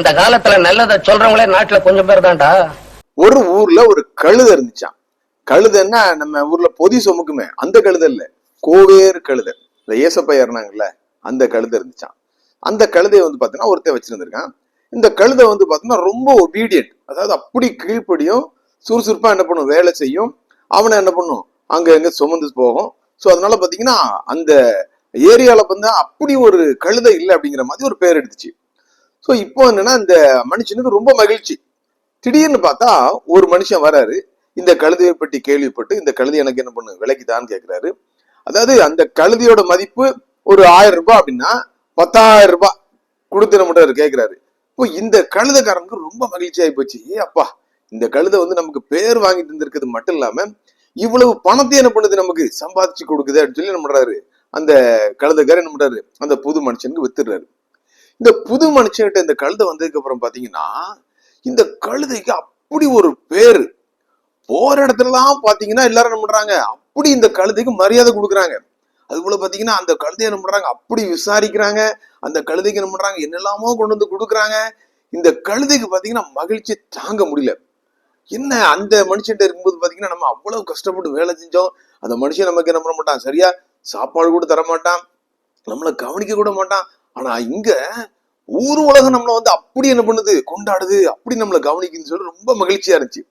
இந்த காலத்துல நல்லதை சொல்றவங்களே நாட்டுல கொஞ்சம் பேர் தான்டா. ஒரு ஊர்ல ஒரு கழுத இருந்துச்சான் கழுதைன்னா நம்ம ஊர்ல பொதி சுமக்குமே அந்த கழுத இல்ல. கோவேறு கழுதை. இந்த ஏசப்பா இறந்தாங்கல்ல அந்த கழுதை இருந்துச்சான் அந்த கழுதையை வந்து பாத்தீங்கன்னா ஒருத்தன் வச்சிருந்திருக்கான். இந்த கழுதை வந்து பாத்தீங்கன்னா ரொம்ப ஒபீடியன்ட் அதாவது அப்படி கீழ்ப்படியும் சுறுசுறுப்பா என்ன பண்ணும்? வேலை செய்யும். அவனை என்ன பண்ணும்? அங்க எங்க சுமந்து போகும். ஸோ அதனால பாத்தீங்கன்னா அந்த ஏரியால வந்து அப்படி ஒரு கழுதை இல்லை அப்படிங்கிற மாதிரி ஒரு பேர் எடுத்துச்சு. ஸோ இப்போ என்னன்னா இந்த மனுஷனுக்கு ரொம்ப மகிழ்ச்சி. திடீர்னு பார்த்தா ஒரு மனுஷன் வராரு. இந்த கழுதையை பற்றி கேள்விப்பட்டு இந்த கழுதை எனக்கு என்ன பண்ணு விலைக்குதான்னு கேட்குறாரு அதாவது அந்த கழுதையோட மதிப்பு ஒரு ஆயிரம் ரூபாய் அப்படின்னா பத்தாயிரம் ரூபாய் கொடுத்து நம்மகிட்ட கேட்குறாரு இப்போ இந்த கழுதைக்காரனுக்கு ரொம்ப மகிழ்ச்சி ஆகி போச்சு. ஏ அப்பா இந்த கழுதை வந்து நமக்கு பேர் வாங்கிட்டு இருந்திருக்கிறது மட்டும் இல்லாம இவ்வளவு பணத்தை என்ன பண்ணுது நமக்கு? சம்பாதிச்சு கொடுக்குது அப்படின்னு சொல்லி என்ன பண்றாரு? அந்த கழுதைக்காரர் என்ன பண்றாரு? அந்த புது மனுஷனுக்கு வித்துடுறாரு. இந்த புது மனுஷன்கிட்ட இந்த கழுதை வந்ததுக்கு அப்புறம் பாத்தீங்கன்னா இந்த கழுதைக்கு அப்படி ஒரு பேரு. போற இடத்துலலாம் பாத்தீங்கன்னா எல்லாரும் என்ன பண்றாங்க அப்படி இந்த கழுதைக்கு மரியாதை கொடுக்குறாங்க. அது போல பாத்தீங்கன்னா அந்த கழுதையை என்ன பண்றாங்க அப்படி விசாரிக்கிறாங்க. அந்த கழுதைக்கு என்ன பண்றாங்க என்னெல்லாமோ கொண்டு வந்து கொடுக்குறாங்க. இந்த கழுதைக்கு பாத்தீங்கன்னா மகிழ்ச்சி தாங்க முடியல. என்ன அந்த மனுஷன்ட்ட இருக்கும்போது பாத்தீங்கன்னா நம்ம அவ்வளவு கஷ்டப்பட்டு வேலை செஞ்சோம். அந்த மனுஷன் நமக்கு என்ன பண்ண மாட்டான் சரியா? சாப்பாடு கூட தர மாட்டான் நம்மளை கவனிக்க கூட மாட்டான். ஆனா இங்க ஊர் உலகம் நம்மளை வந்து அப்படி என்ன பண்ணுது? கொண்டாடுது. அப்படி நம்மளை கவனிக்குதுன்னு சொல்லி ரொம்ப மகிழ்ச்சியா இருந்துச்சு.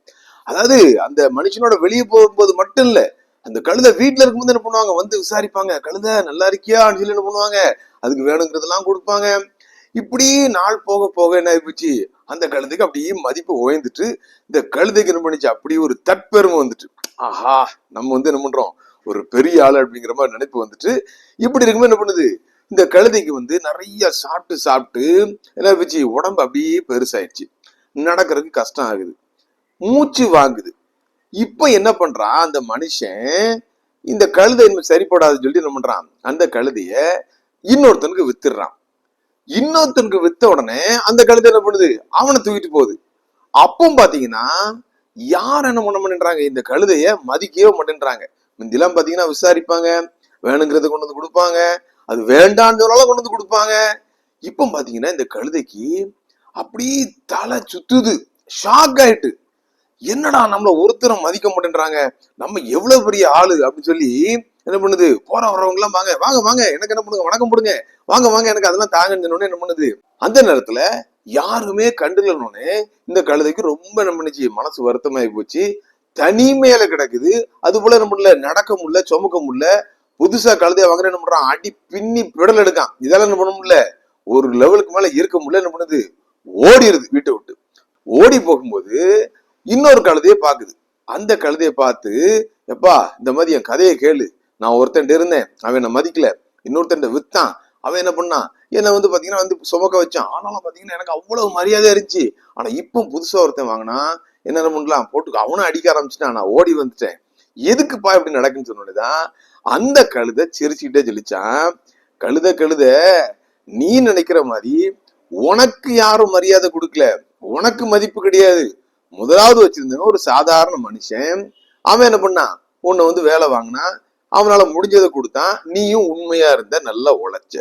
அதாவது அந்த மனுஷனோட வெளியே போகும்போது மட்டும் இல்ல அந்த கழுதை வீட்டுல இருக்கும்போது என்ன பண்ணுவாங்க? வந்து விசாரிப்பாங்க. கழுதை நல்லா இருக்கியான்னு சொல்லி என்ன பண்ணுவாங்க? அதுக்கு வேணுங்கிறதெல்லாம் கொடுப்பாங்க. இப்படி நாள் போக போக என்ன ஆயிப்போச்சு அந்த கழுதைக்கு அப்படியே மதிப்பு உயர்ந்துட்டு இந்த கழுதைக்கு என்ன பண்ணிச்சு? அப்படியே ஒரு தற்பெருமை வந்துட்டு. ஆஹா நம்ம வந்து என்ன பண்றோம்? ஒரு பெரிய ஆள் அப்படிங்கிற மாதிரி நினைப்பு வந்துட்டு இப்படி இருக்கும்போது என்ன பண்ணுது? இந்த கழுதைக்கு வந்து நிறைய சாப்பிட்டு சாப்பிட்டு என்ன வச்சு உடம்பு அப்படியே பெருசாயிடுச்சு. நடக்கிறதுக்கு கஷ்டம் ஆகுது. மூச்சு வாங்குது. இப்ப என்ன பண்றான்? அந்த மனுஷன் இந்த கழுதை இனிமேல் சரிப்படாதுன்னு சொல்லி என்ன பண்றான்? அந்த கழுதைய இன்னொருத்தனுக்கு வித்துடுறான். இன்னொருத்தனுக்கு வித்த உடனே அந்த கழுதை என்ன பண்ணுது? அவனை தூக்கிட்டு போகுது. அப்பவும் பாத்தீங்கன்னா யார் என்ன பண்ண மாட்டேன்றாங்க? இந்த கழுதைய மதிக்கவே மாட்டேன்றாங்க. முந்திலாம் பாத்தீங்கன்னா விசாரிப்பாங்க. வேணுங்கிறத கொண்டு வந்து கொடுப்பாங்க. அது வேண்டான்னு கொண்டு வந்து கொடுப்பாங்க. இப்போ பாத்தீங்கன்னா இந்த கழுதைக்கு அப்படி தலை சுத்துது. ஷாக் ஆயிட்டு. என்னடா நம்மள ஒருத்தரை மதிக்க மாட்டேன்றாங்க. நம்ம எவ்வளவு பெரிய ஆளு அப்படின்னு சொல்லி என்ன பண்ணுது? போற வரவங்க எல்லாம் வாங்க வாங்க வாங்க. எனக்கு என்ன பண்ணுங்க? வணக்கம் போடுங்க. வாங்க வாங்க. எனக்கு அதெல்லாம் தாங்கன்னு உடனே என்ன பண்ணுது? அந்த நேரத்துல யாருமே கண்டுலன்னு இந்த கழுதைக்கு ரொம்ப என்ன பண்ணுச்சு? மனசு வருத்தமாயி போச்சு. தனிமையில கிடக்குது. அது போல என்ன பண்ணல? நடக்க முடியல சுமக்க முடியல. புதுசா கழுதைய வாங்குற என்ன பண்றான்? அடி பின்னி பிடல் எடுக்கான். இதெல்லாம் என்ன பண்ண முடியல? ஒரு லெவலுக்கு மேல இருக்க முடியல என்ன பண்ணுது? ஓடிடுது வீட்டை விட்டு. ஓடி போகும்போது இன்னொரு கழுதைய பாக்குது அந்த கழுதையை பார்த்து எப்பா இந்த மாதிரி என் கதையை கேளு. நான் ஒருத்தன் இருந்தேன். அவன் என்ன மதிக்கல. இன்னொருத்தன் வித்தான். அவன் என்ன பண்ணான்? என்னை வந்து பாத்தீங்கன்னா வந்து சுமக்க வச்சான். ஆனாலும் பாத்தீங்கன்னா எனக்கு அவ்வளவு மரியாதை இருந்துச்சு. ஆனா இப்போ புதுசா ஒருத்தன் வாங்கினா என்ன பண்ணலாம்? போட்டு அவனும் அடிக்க ஆரம்பிச்சுட்டான். நான் ஓடி வந்துட்டேன். எதுக்குப்பா இப்படி நடக்குன்னு சொன்னோன்னேதான் அந்த கழுதை சிரிச்சுக்கிட்டே ஜெலிச்சான் கழுத கழுத நீ நினைக்கிற மாதிரி உனக்கு யாரும் மரியாதை கொடுக்கல. உனக்கு மதிப்பு கிடையாது. முதலாவது வச்சிருந்தவன் ஒரு சாதாரண மனுஷன். அவன் என்ன பண்ணான் உன்னை வந்து வேலை வாங்கினா அவனால முடிஞ்சதை கொடுத்தான். நீயும் உண்மையா இருந்த நல்லா உழைச்ச.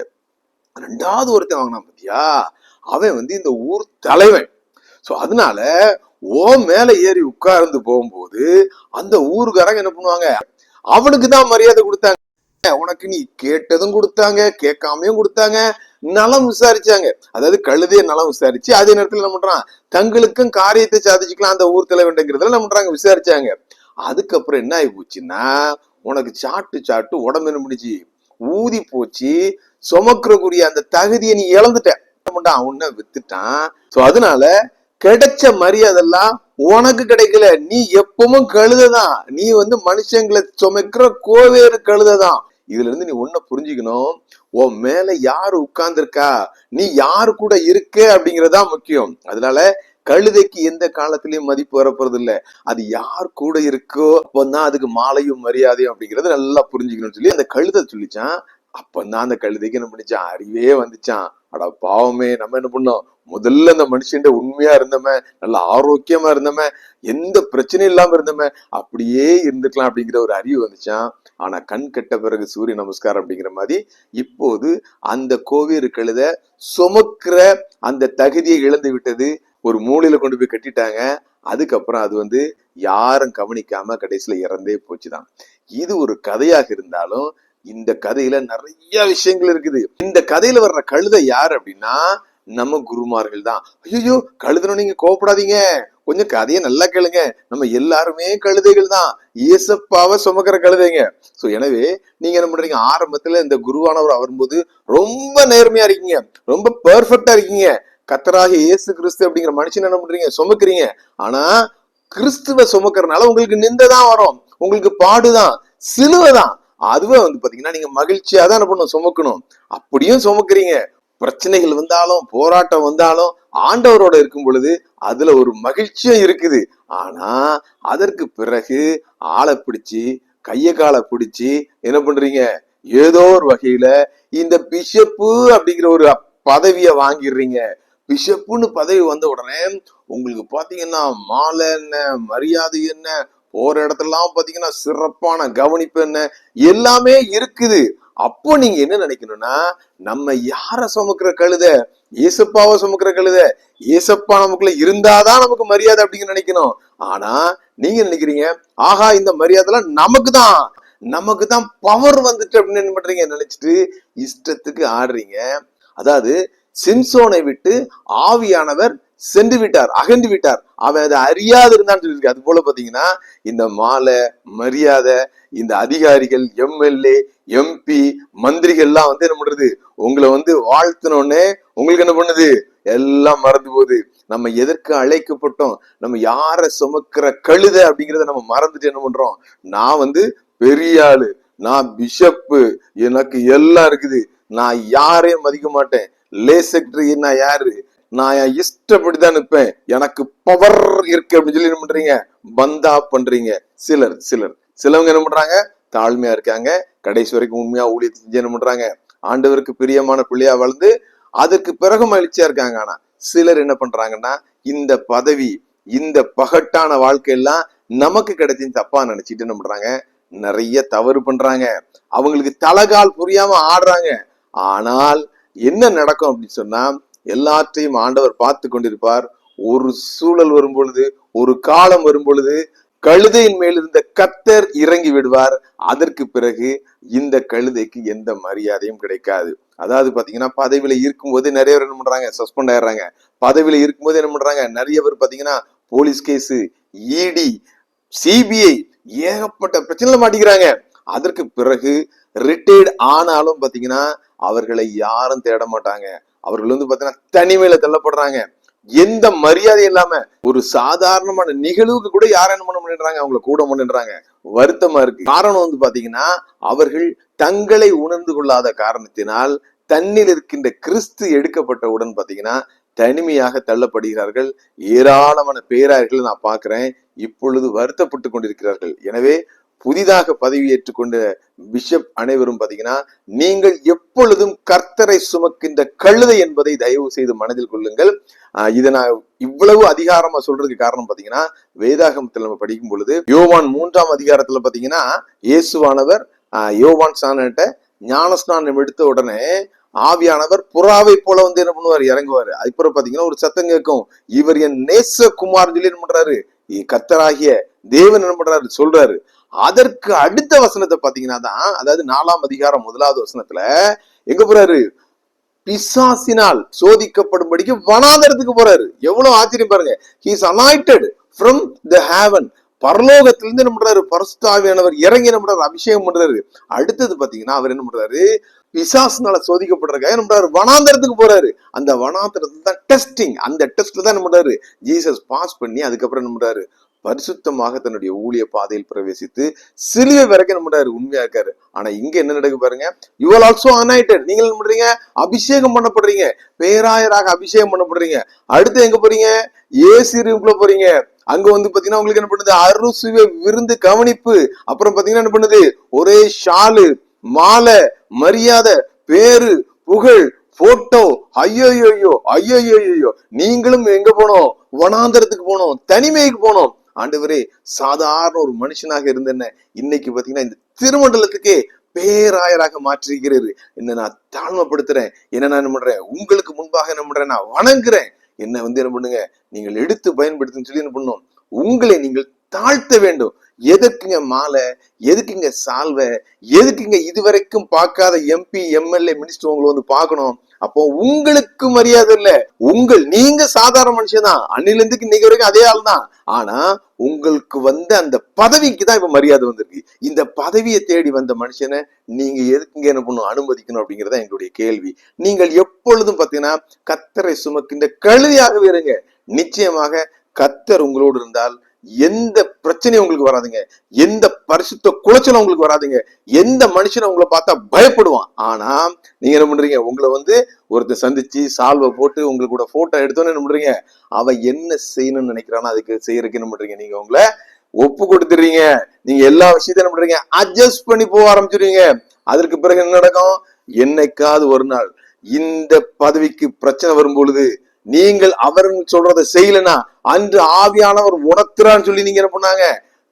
ரெண்டாவது ஒருத்தன் வாங்கினான் பாத்தியா? அவன் வந்து இந்த ஊர் தலைவன். சோ அதனால ஓ மேல ஏறி உட்கார்ந்து போகும்போது அந்த ஊருக்காரங்க என்ன பண்ணுவாங்க? அவனுக்கு தான் மரியாதை கொடுத்தாங்க. உனக்கு நீ கேட்டதும் கொடுத்தாங்க கேட்காமையும் கொடுத்தாங்க நலம் விசாரிச்சாங்க. அதாவது கழுதைய நலம் விசாரிச்சு அதே நேரத்துல என்ன பண்றான்? தங்களுக்கும் காரியத்தை சாதிச்சுக்கலாம் அந்த ஊர் தலைவன்ங்கிறதுல என்ன பண்றாங்க? விசாரிச்சாங்க. அதுக்கப்புறம் என்ன ஆகி போச்சுன்னா உனக்கு சாட்டு சாட்டு உடம்பு என்ன பண்ணிச்சு? ஊதி போச்சு. சுமக்கிறக்குரிய அந்த தகுதியை நீ இழந்துட்ட. என்ன வித்துட்டான். சோ அதனால கிடைச்ச மரியாதைலாம் உனக்கு கிடைக்கல. நீ எப்பவும் கழுததான். நீ வந்து மனுஷங்களை சுமக்கிற கோவேறு கழுததான். இதுல இருந்து நீ ஒன்ன புரிஞ்சுக்கணும். உன் மேல யாரு உட்கார்ந்துருக்கா? நீ யாரு கூட இருக்க அப்படிங்கறதா முக்கியம். அதனால கழுதைக்கு எந்த காலத்திலயும் மதிப்பு வரப்போறது இல்ல அது யார் கூட இருக்கோ அப்பந்தான் அதுக்கு மாலையும் மரியாதையும் அப்படிங்கறது நல்லா புரிஞ்சுக்கணும்னு சொல்லி அந்த கழுதை சொல்லிச்சான். அப்பந்தான் அந்த கழுதைக்கு என்ன பண்ணிச்சான்? அறிவே வந்துச்சான். அட பாவமே நம்ம என்ன பண்ணோம்? முதல்ல அந்த மனுஷன் உண்மையா இருந்தமே நல்ல ஆரோக்கியமா இருந்தமே எந்த பிரச்சனையும் இல்லாம இருந்தமே அப்படியே இருந்துக்கலாம் அப்படிங்கிற ஒரு அறிவு வந்துச்சான் ஆனா கண் கெட்ட பிறகு சூரிய நமஸ்காரம் அப்படிங்கிற மாதிரி இப்போது அந்த கோவில் கழுத சுமக்கிற அந்த தகுதியை இழந்து விட்டது ஒரு மூலையில கொண்டு போய் கட்டிட்டாங்க. அதுக்கப்புறம் அது வந்து யாரும் கவனிக்காம கடைசியில இறந்தே போச்சுதான். இது ஒரு கதையாக இருந்தாலும் இந்த கதையில நிறைய விஷயங்கள் இருக்குது. இந்த கதையில வர்ற கழுதை யார் அப்படின்னா நம்ம குருமார்கள் தான். ஐயோ கழுதணும் நீங்க கோவப்படாதீங்க. கொஞ்சம் கதையை நல்லா கேளுங்க. நம்ம எல்லாருமே கழுதைகள் தான். இயேசப்பாவை சுமக்கிற கழுதைங்க. சோ எனவே நீங்க என்ன பண்றீங்க? ஆரம்பத்துல இந்த குருவானவர் வரும்போது ரொம்ப நேர்மையா இருக்கீங்க. ரொம்ப பெர்ஃபெக்டா இருக்கீங்க. கத்தராக இயேசு கிறிஸ்து அப்படிங்கிற மனுஷன் என்ன பண்றீங்க? சுமக்கிறீங்க. ஆனா கிறிஸ்துவ சுமக்கிறனால உங்களுக்கு நிந்தைதான் வரும். உங்களுக்கு பாடுதான் சிலுவை தான். அதுவே வந்து பாத்தீங்கன்னா நீங்க மகிழ்ச்சியா தான் என்ன பண்ணணும்? சுமக்கணும். அப்படியும் சுமக்கிறீங்க. பிரச்சனைகள் வந்தாலும் போராட்டம் வந்தாலும் ஆண்டவரோட இருக்கும் பொழுது அதுல ஒரு மகிழ்ச்சியும் இருக்குது. ஆனா அதற்கு பிறகு ஆளை பிடிச்சி கைய காலை பிடிச்சி என்ன பண்றீங்க? ஏதோ ஒரு வகையில இந்த பிஷப்பு அப்படிங்கிற ஒரு பதவியை வாங்கிடுறீங்க. பிஷப்புன்னு பதவி வந்த உடனே உங்களுக்கு பாத்தீங்கன்னா மாலை என்ன மரியாதை என்ன போற இடத்துலலாம் பாத்தீங்கன்னா சிறப்பான கவனிப்பு என்ன? எல்லாமே இருக்குது. அப்போ நீங்க என்ன நினைக்கணும்னா நம்ம யார சுமக்கிற கழுத? ஏசப்பாவை சுமக்கிற கழுத? ஏசப்பா நமக்குள்ள இருந்தாதான் நமக்கு மரியாதை அப்படிங்கிற நினைக்கணும். ஆனா நீங்க நினைக்கிறீங்க? ஆஹா இந்த மரியாதைலாம் நமக்கு தான் நமக்கு தான் பவர் வந்துட்டு அப்படின்னு என்ன பண்றீங்க? நினைச்சிட்டு இஷ்டத்துக்கு ஆடுறீங்க. அதாவது சிம்சோனை விட்டு ஆவியானவர் சென்று விட்டார் அகன்று விட்டார். அவன் அதை அறியாது இருந்தான்னு சொல்லியிருக்கு அது போல பாத்தீங்கன்னா இந்த மாலை மரியாதை இந்த அதிகாரிகள் எம்எல்ஏ எம்பி மந்திரிகள்லாம் வந்து என்ன பண்றது? உங்களை வந்து வாழ்த்தினோடனே உங்களுக்கு என்ன பண்ணுது? எல்லாம் மறந்து போகுது. நம்ம எதற்கு அழைக்கப்பட்டோம்? நம்ம யார சுமக்கிற கழுத அப்படிங்கிறத நம்ம மறந்துட்டு என்ன பண்றோம்? நான் வந்து பெரிய ஆளு. நான் பிஷப்பு. எனக்கு எல்லாம் இருக்குது. நான் யாரையும் மதிக்க மாட்டேன். லே செக்ரட்டரி நான் யாரு? நான் என் இஷ்டப்படி தான் நிற்பேன். எனக்கு பவர் இருக்கு அப்படின்னு சொல்லி என்ன பண்றீங்க? பந்தா பண்றீங்க. சிலர் சிலர். சிலவங்க என்ன பண்றாங்க? தாழ்மையா இருக்காங்க. கடைசி வரைக்கும் உண்மையா ஊழியத்தை செஞ்சு என்ன பண்றாங்க? ஆண்டவருக்கு பிரியமான பிள்ளையா வளர்ந்து அதுக்கு பிறகு மகிழ்ச்சியா இருக்காங்க. ஆனா சிலர் என்ன பண்றாங்கன்னா இந்த பதவி இந்த பகட்டான வாழ்க்கையெல்லாம் நமக்கு கிடைச்சின்னு தப்பா நினைச்சிட்டு என்ன பண்றாங்க? நிறைய தவறு பண்றாங்க. அவங்களுக்கு தலகால் புரியாம ஆடுறாங்க. ஆனால் என்ன நடக்கும் அப்படின்னு சொன்னா எல்லாற்றையும் ஆண்டவர் பார்த்து கொண்டிருப்பார். ஒரு சூழல் வரும் பொழுது ஒரு காலம் வரும் பொழுது கழுதையின் மேல் இருந்த கத்தர் இறங்கி விடுவார். அதற்கு பிறகு இந்த கழுதைக்கு எந்த மரியாதையும் கிடைக்காது. அதாவது பாத்தீங்கன்னா பதவியில இருக்கும்போது நிறைய பேர் என்ன பண்றாங்க சஸ்பெண்ட் ஆயிடுறாங்க. பதவியில இருக்கும்போது என்ன பண்றாங்க நிறைய பேர் பாத்தீங்கன்னா போலீஸ் கேஸ் இடி சிபிஐ ஏகப்பட்ட பிரச்சனை மாட்டிக்கிறாங்க. அதற்கு பிறகு ரிட்டையர்ட் ஆனாலும் பாத்தீங்கன்னா அவர்களை யாரும் தேட மாட்டாங்க. அவர்கள் வந்து பார்த்தீங்கன்னா தனிமையில தள்ளப்படுறாங்க. எந்த மரியாதை இல்லாம ஒரு சாதாரணமான நிகழ்வுக்கு கூட யாரும் என்ன பண்ண பண்ணிடுறாங்க அவங்கள கூட பண்ணிடுறாங்க வருத்தமா இருக்கு. காரணம் வந்து பாத்தீங்கன்னா அவர்கள் தங்களை உணர்ந்து கொள்ளாத காரணத்தினால் தன்னில் இருக்கின்ற கிறிஸ்து எடுக்கப்பட்டவுடன் பாத்தீங்கன்னா தனிமையாக தள்ளப்படுகிறார்கள். ஏராளமான பேராயர்களை நான் பார்க்கிறேன். இப்பொழுது வருத்தப்பட்டு கொண்டிருக்கிறார்கள். எனவே புதிதாக பதவியேற்றுக் கொண்ட பிஷப் அனைவரும் பாத்தீங்கன்னா நீங்கள் எப்பொழுதும் கர்த்தரை சுமக்கின்ற கழுதை என்பதை தயவு செய்து மனதில் கொள்ளுங்கள். இதை நான் இவ்வளவு அதிகாரமா சொல்றதுக்கு காரணம் பாத்தீங்கன்னா வேதாகமத்தில் நம்ம படிக்கும் பொழுது யோவான் மூன்றாம் அதிகாரத்துல பாத்தீங்கன்னா இயேசுவானவர் ஆஹ் யோவான் சாணட்ட ஞானஸ்நானம் எடுத்த உடனே ஆவியானவர் புறாவை போல வந்து என்ன பண்ணுவார்? இறங்குவாரு. அதுக்கப்புறம் பாத்தீங்கன்னா ஒரு சத்தம் கேட்கும். இவர் என் நேச குமார் சொல்லி என்ன பண்றாரு? கத்தராகிய தேவன் என்ன பண்றாரு? சொல்றாரு. அதற்கு அடுத்த வசனத்தை பாத்தீங்கன்னா தான் அதாவது நாலாம் அதிகாரம் முதலாவது வசனத்துல எங்க போறாரு? பிசாசினால் சோதிக்கப்படும்படிக்கு வனாந்தரத்துக்கு போறாரு. எவ்வளவு ஆச்சரியம் பாருங்க. He's anointed from the heaven பரலோகத்திலிருந்து என்ன பண்றாரு? பரஸ்தாவியானவர் இறங்கி என்ன பண்றாரு? அபிஷேகம் பண்றாரு. அடுத்தது பாத்தீங்கன்னா அவர் என்ன பண்றாரு? பிசாசுனால சோதிக்கப்படுறதுக்காக என்ன பண்றாரு? வனாந்தரத்துக்கு போறாரு. அந்த வனாந்தரத்துல தான் டெஸ்டிங் அந்த டெஸ்ட்ல தான் என்ன பண்றாரு? ஜீசஸ் பாஸ் பண்ணி அதுக்கப்புறம் என்ன பண்றாரு? பரிசுத்தமாக தன்னுடைய ஊழிய பாதையில் பிரவேசித்து சிலுவை வரைக்கும் என்ன உண்மையா இருக்காரு. ஆனா இங்க என்ன நடக்கு பாருங்க. யுவர் ஆல்சோ அனாய்டட் நீங்க என்ன பண்றீங்க? அபிஷேகம் பண்ணப்படுறீங்க. பேராயராக அபிஷேகம் பண்ணப்படுறீங்க. அடுத்து எங்க போறீங்க? ஏசி ரூம்ல போறீங்க. அங்க வந்து பாத்தீங்கன்னா உங்களுக்கு என்ன பண்ணுது? அறுசுவை விருந்து கவனிப்பு. அப்புறம் பாத்தீங்கன்னா என்ன பண்ணுது? ஒரே ஷாலு மாலை மரியாதை பேரு புகழ் போட்டோ ஐயோ ஐயோ ஐயோ ஐயோ நீங்களும் எங்க போனோம்? வனாந்தரத்துக்கு போனோம். தனிமைக்கு போனோம். ஆண்டவரே சாதாரண ஒரு மனுஷனாக இருந்தேன்ன இன்னைக்கு பாத்தீங்கன்னா இந்த திருமண்டலத்துக்கே பேராயராக மாற்றிருக்கிறாரு என்ன நான் தாழ்மைப்படுத்துறேன். என்ன நான் என்ன பண்றேன்? உங்களுக்கு முன்பாக என்ன பண்றேன்? நான் வணங்குறேன். என்ன வந்து என்ன பண்ணுங்க? நீங்கள் எடுத்து பயன்படுத்துன்னு சொல்லி என்ன பண்ணும் உங்களை நீங்கள் தாழ்த்த வேண்டும். எதுக்குங்க மாலை? எதுக்குங்க சால்வை? எதுக்குங்க இதுவரைக்கும் பார்க்காத எம்பி எம்எல்ஏ மினிஸ்டர் உங்களை வந்து பார்க்கணும்? அப்போ உங்களுக்கு மரியாதை இல்ல. உங்கள் நீங்க சாதாரண மனுஷன். தான் அன்னிலிருந்துக்கு இன்னைக்கு வரைக்கும் அதே ஆள் தான் ஆனா உங்களுக்கு வந்த அந்த பதவிக்கு தான் இப்ப மரியாதை வந்திருக்கு. இந்த பதவியை தேடி வந்த மனுஷனை நீங்க எதுக்குங்க என்ன பண்ணும் அனுமதிக்கணும் அப்படிங்கறத எங்களுடைய கேள்வி. நீங்கள் எப்பொழுதும் பாத்தீங்கன்னா கத்தரை சுமக்கின்ற கழுதியாகவே இருங்க. நிச்சயமாக கத்தர் உங்களோடு இருந்தால் எந்த பிரச்சனையும் உங்களுக்கு வராதுங்க. எந்த பரிசுத்த குலைச்சலும் உங்களுக்கு வராதுங்க. எந்த மனுஷனும் உங்களை பார்த்தா பயப்படுவான். ஆனா நீங்க என்ன பண்றீங்க? உங்களை வந்து ஒருத்தர் சந்திச்சு சால்வை போட்டு உங்களுக்கு கூட போட்டோ எடுத்தோன்னு என்ன பண்றீங்க? அவன் என்ன செய்யணும்னு நினைக்கிறானோ அதுக்கு செய்யறதுக்கு என்ன பண்றீங்க? நீங்க உங்களை ஒப்பு கொடுத்துறீங்க நீங்க எல்லா விஷயத்தையும் என்ன பண்றீங்க? அட்ஜஸ்ட் பண்ணி போக ஆரம்பிச்சிடுவீங்க அதற்கு பிறகு என்ன நடக்கும்? என்னைக்காவது ஒரு நாள் இந்த பதவிக்கு பிரச்சனை வரும் பொழுது நீங்கள் அவர்கள் சொல்றதை செய்யலனா அன்று ஆவியானவர் உணர்த்துறான்னு சொல்லி நீங்க என்ன பண்ணாங்க?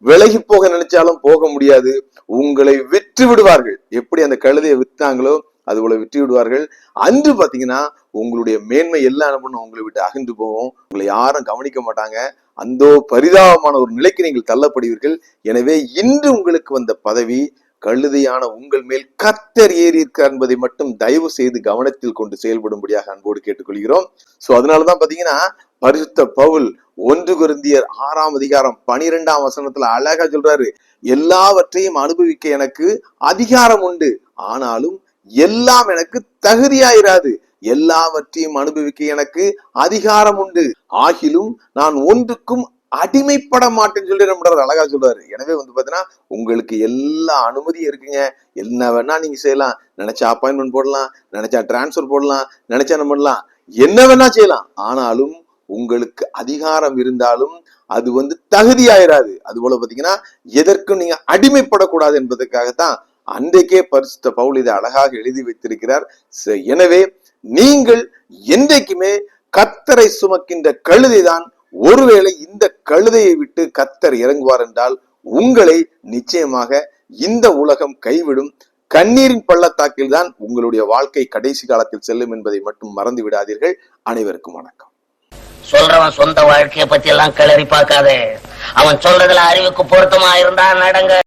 விலகி போக நினைச்சாலும் போக முடியாது. உங்களை விற்று விடுவார்கள். எப்படி அந்த கழுதையை விற்றாங்களோ அது போல விற்று விடுவார்கள். அன்று பாத்தீங்கன்னா உங்களுடைய மேன்மை எல்லாம் என்ன பண்ணும்? உங்களை விட்டு அகன்று போகும். உங்களை யாரும் கவனிக்க மாட்டாங்க. அந்த பரிதாபமான ஒரு நிலைக்கு நீங்கள் தள்ளப்படுவீர்கள். எனவே இன்று உங்களுக்கு வந்த பதவி கழுதையான உங்கள் மேல் கத்தர் ஏறி இருக்கார் என்பதை மட்டும் தயவு செய்து கவனத்தில் கொண்டு செயல்படும்படியாக அன்போடு கேட்டுக்கொள்கிறோம். சோ அதனாலதான் பாத்தீங்கன்னா பரிசுத்த பவுல் ஒன்று குருந்தியர் ஆறாம் அதிகாரம் பனிரெண்டாம் வசனத்துல அழகா சொல்றாரு. எல்லாவற்றையும் அனுபவிக்க எனக்கு அதிகாரம் உண்டு. ஆனாலும் எல்லாம் எனக்கு தகுதியாயிராது. எல்லாவற்றையும் அனுபவிக்க எனக்கு அதிகாரம் உண்டு. ஆகிலும் நான் ஒன்றுக்கும் அடிமைப்பட மாட்டேன்னு சொல்லி நம்மளர் அழகா சொல்றாரு எனவே வந்து பாத்தீங்கன்னா உங்களுக்கு எல்லா அனுமதியும் இருக்குங்க. என்ன வேணா நீங்க செய்யலாம். நினைச்சா அப்பாயின்மெண்ட் போடலாம். நினைச்சா டிரான்ஸ்ஃபர் போடலாம். நினைச்சா என்ன பண்ணலாம்? என்ன வேணா செய்யலாம். ஆனாலும் உங்களுக்கு அதிகாரம் இருந்தாலும் அது வந்து தகுதியாயிராது. அது போல பாத்தீங்கன்னா எதற்கும் நீங்க அடிமைப்படக்கூடாது என்பதற்காகத்தான் அன்றைக்கே பரிசுத்த பவுல் இதை அழகாக எழுதி வைத்திருக்கிறார். எனவே நீங்கள் என்றைக்குமே கத்தரை சுமக்கின்ற கழுதைதான் ஒருவேளை இந்த கழுதையை விட்டு கத்தர் இறங்குவார் என்றால் உங்களை நிச்சயமாக இந்த உலகம் கைவிடும். கண்ணீரின் பள்ளத்தாக்கில் தான் உங்களுடைய வாழ்க்கை கடைசி காலத்தில் செல்லும் என்பதை மட்டும் மறந்து விடாதீர்கள். அனைவருக்கும் வணக்கம். சொல்றவன் சொந்த வாழ்க்கையை பத்தி எல்லாம் கிளறி பார்க்காதே. அவன் சொல்றதுல அறிவுக்கு பொருத்தமா இருந்தா நடங்க.